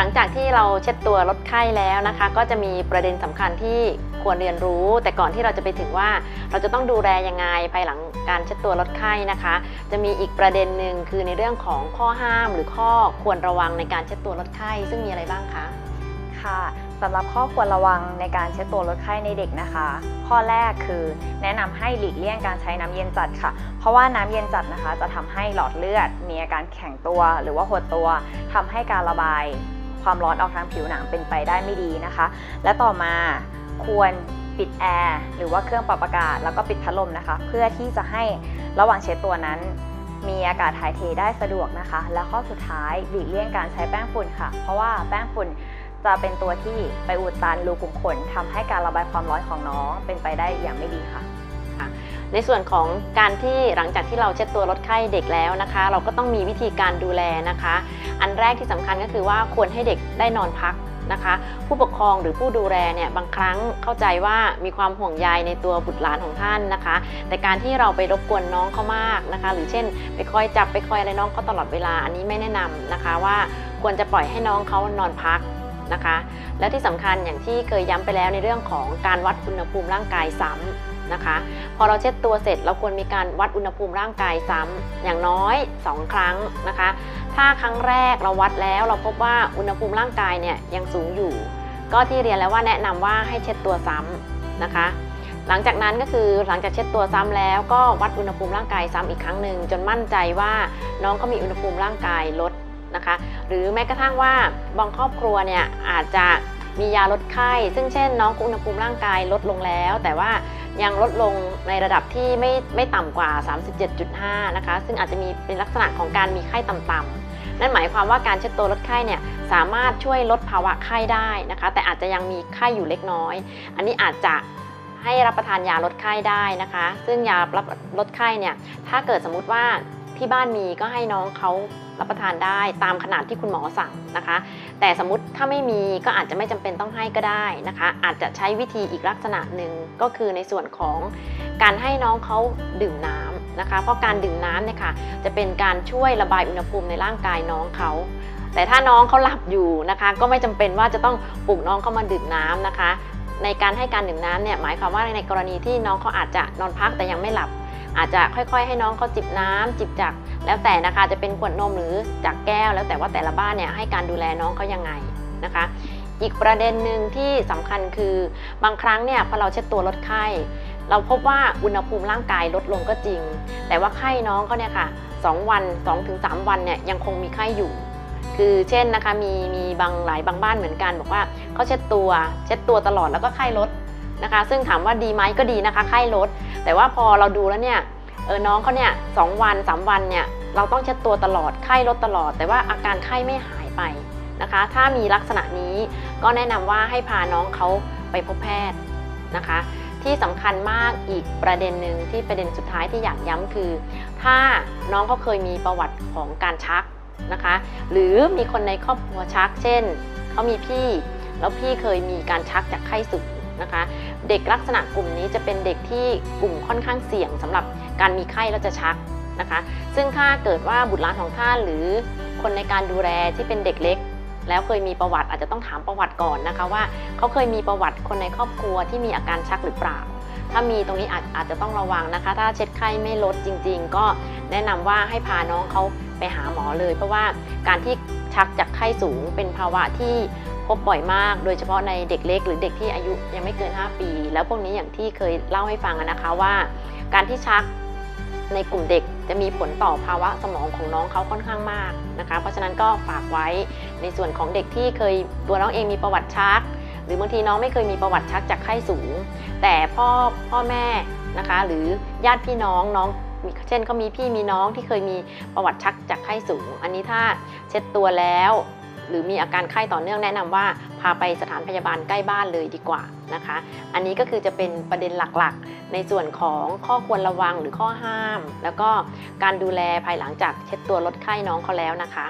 ังจากที่เราเช็ดตัวลดไข้แล้วนะคะ ก็จะมีประเด็นสำคัญที่ควรเรียนรู้ แต่ก่อนที่เราจะไปถึงว่าเราจะต้องดูแลยังไงภายหลังการเช็ดตัวลดไข้นะคะ จะมีอีกประเด็นหนึ่งคือในเรื่องของข้อห้ามหรือข้อควรระวังในการเช็ดตัวลดไข้ ซึ่งมีอะไรบ้างคะค่ะสำหรับข้อควรระวังในการเช็ดตัวลดไข้ในเด็กนะคะ ข้อแรกคือแนะนำให้หลีกเลี่ยงการใช้น้ำเย็นจัดค่ะ เพราะว่าน้ำเย็นจัดนะคะ จะทำให้หลอดเลือด มีอาการแข็งตัวหรือว่าหดตัวทำให้การระบาย ความร้อนออกทางผิวหนังเป็นไปได้ไม่ดีนะคะ และต่อมาควรปิดแอร์หรือว่าเครื่องปรับอากาศ แล้วก็ปิดพัดลมนะคะ เพื่อที่จะให้ระหว่างเช็ดตัวนั้น มีอากาศถ่ายเทได้สะดวกนะคะ และข้อสุดท้ายหลีกเลี่ยงการใช้แป้งฝุ่นค่ะ เพราะว่าแป้งฝุ่นจะเป็นตัวที่ไปอุดตันรูขุมขนทำให้การระบายความร้อนของน้องเป็นไปได้อย่างไม่ดีค่ะ ในส่วนของการที่หลังจากที่เราเช็ดตัวลดไข้เด็กแล้วนะคะ เราก็ต้องมีวิธีการดูแลนะคะ อันแรกที่สำคัญก็คือว่าควรให้เด็กได้นอนพักนะคะ ผู้ปกครองหรือผู้ดูแลเนี่ยบางครั้งเข้าใจว่ามีความห่วงใยในตัวบุตรหลานของท่านนะคะ แต่การที่เราไปรบกวนน้องเขามากนะคะ หรือเช่น ไปคอยจับไปคอยอะไรน้องเขาตลอดเวลาอันนี้ไม่แนะนำนะคะว่าควรจะปล่อยให้น้องเขานอนพัก นะคะ และที่สำคัญอย่างที่เคยย้ำไปแล้วในเรื่องของการวัดอุณหภูมิร่างกายซ้ำนะคะ พอเราเช็ดตัวเสร็จเราควรมีการวัดอุณหภูมิร่างกายซ้ำอย่างน้อย 2 ครั้งนะคะ ถ้าครั้งแรกเราวัดแล้วเราพบว่าอุณหภูมิร่างกายเนี่ยยังสูงอยู่ ก็ที่เรียนแล้วว่าแนะนำว่าให้เช็ดตัวซ้ำนะคะหลังจากนั้นก็คือหลังจากเช็ดตัวซ้ำแล้วก็วัดอุณหภูมิร่างกายซ้ำอีกครั้งหนึ่งจนมั่นใจว่าน้องเขามีอุณหภูมิร่างกายลด นะคะ หรือแม้กระทั่งว่าบางครอบครัวเนี่ยอาจจะมียาลดไข้ ซึ่งเช่นน้องอุณหภูมิร่างกายลดลงแล้ว แต่ว่ายังลดลงในระดับที่ไม่ไม่ต่ำกว่า 37.5 นะคะ ซึ่งอาจจะมีเป็นลักษณะของการมีไข้ต่ำๆนั่นหมายความว่าการเช็ดตัวลดไข้เนี่ยสามารถช่วยลดภาวะไข้ได้นะคะ แต่อาจจะยังมีไข้อยู่เล็กน้อย อันนี้อาจจะให้รับประทานยาลดไข้ได้นะคะ ซึ่งยาลดไข้เนี่ยถ้าเกิดสมมุติว่าที่บ้านมีก็ให้น้องเขา รับประทานได้ตามขนาดที่คุณหมอสั่งนะคะ แต่สมมติถ้าไม่มีก็อาจจะไม่จำเป็นต้องให้ก็ได้นะคะ อาจจะใช้วิธีอีกลักษณะหนึ่งก็คือในส่วนของการให้น้องเขาดื่มน้ำนะคะ เพราะการดื่มน้ำเนี่ยค่ะจะเป็นการช่วยระบายอุณหภูมิในร่างกายน้องเขาแต่ถ้าน้องเขาหลับอยู่นะคะ ก็ไม่จำเป็นว่าจะต้องปลุกน้องเขามาดื่มน้ำนะคะ ในการให้การดื่มน้ำเนี่ยหมายความว่าในกรณีที่น้องเขาอาจจะนอนพักแต่ยังไม่หลับ อาจจะค่อยๆ ให้น้องเขาจิบน้ำจิบจาก แล้วแต่นะคะจะเป็นขวดนมหรือจากแก้ว แล้วแต่ว่าแต่ละบ้านเนี่ยให้การดูแลน้องเขายังไงนะคะ อีกประเด็นหนึ่งที่สำคัญคือบางครั้งเนี่ยพอเราเช็ดตัวลดไข้ เราพบว่าอุณหภูมิร่างกายลดลงก็จริง แต่ว่าไข้น้องเขาเนี่ยค่ะ2วัน2-3 วันเนี่ยยังคงมีไข้อยู่คือเช่นนะคะมีมีบางหลายบางบ้านเหมือนกันบอกว่าเขาเช็ดตัวเช็ดตัวตลอดแล้วก็ไข้ลดนะคะ ซึ่งถามว่าดีไหมก็ดีนะคะไข้ลด แต่ว่าพอเราดูแล้วเนี่ย เออน้องเขาเนี่ยสองวันสามวันเนี่ยเราต้องเช็ดตัวตลอดไข้ลดตลอด แต่ว่าอาการไข้ไม่หายไปนะคะ ถ้ามีลักษณะนี้ก็แนะนำว่าให้พาน้องเขาไปพบแพทย์นะคะ ที่สำคัญมากอีกประเด็นหนึ่งที่ประเด็นสุดท้ายที่อยากย้ำคือ ถ้าน้องเขาเคยมีประวัติของการชักนะคะ หรือมีคนในครอบครัวชัก เช่นเขามีพี่ แล้วพี่เคยมีการชักจากไข้สูง นะคะ เด็กลักษณะกลุ่มนี้จะเป็นเด็กที่กลุ่มค่อนข้างเสี่ยงสำหรับการมีไข้แล้วจะชักนะคะ ซึ่งถ้าเกิดว่าบุตรหลานของท่านหรือคนในการดูแลที่เป็นเด็กเล็ก แล้วเคยมีประวัติอาจจะต้องถามประวัติก่อนนะคะว่าเขาเคยมีประวัติคนในครอบครัวที่มีอาการชักหรือเปล่า ถ้ามีตรงนี้อาจอาจจะต้องระวังนะคะ ถ้าเช็ดไข้ไม่ลดจริง ๆ ก็แนะนำว่าให้พาน้องเขาไปหาหมอเลย เพราะว่าการที่ชักจากไข้สูงเป็นภาวะที่ พบบ่อยมาก โดยเฉพาะในเด็กเล็ก หรือเด็กที่อายุยังไม่เกิน 5 ปี แล้วพวกนี้อย่างที่เคยเล่าให้ฟังนะคะว่า การที่ชักในกลุ่มเด็กจะมีผลต่อภาวะสมองของน้องเขาค่อนข้างมากนะคะ เพราะฉะนั้นก็ฝากไว้ในส่วนของเด็กที่เคยตัวน้องเองมีประวัติชัก หรือบางทีน้องไม่เคยมีประวัติชักจากไข้สูง แต่พ่อพ่อแม่นะคะ หรือญาติพี่น้องน้องเช่นเขามีพี่มีน้องที่เคยมีประวัติชักจากไข้สูง อันนี้ถ้าเช็ดตัวแล้ว หรือมีอาการไข้ต่อเนื่องแนะนำว่า พาไปสถานพยาบาลใกล้บ้านเลยดีกว่านะคะ อันนี้ก็คือจะเป็นประเด็นหลักๆ ในส่วนของข้อควรระวังหรือข้อห้าม แล้วก็การดูแลภายหลังจากเช็ดตัวลดไข้น้องเขาแล้วนะคะ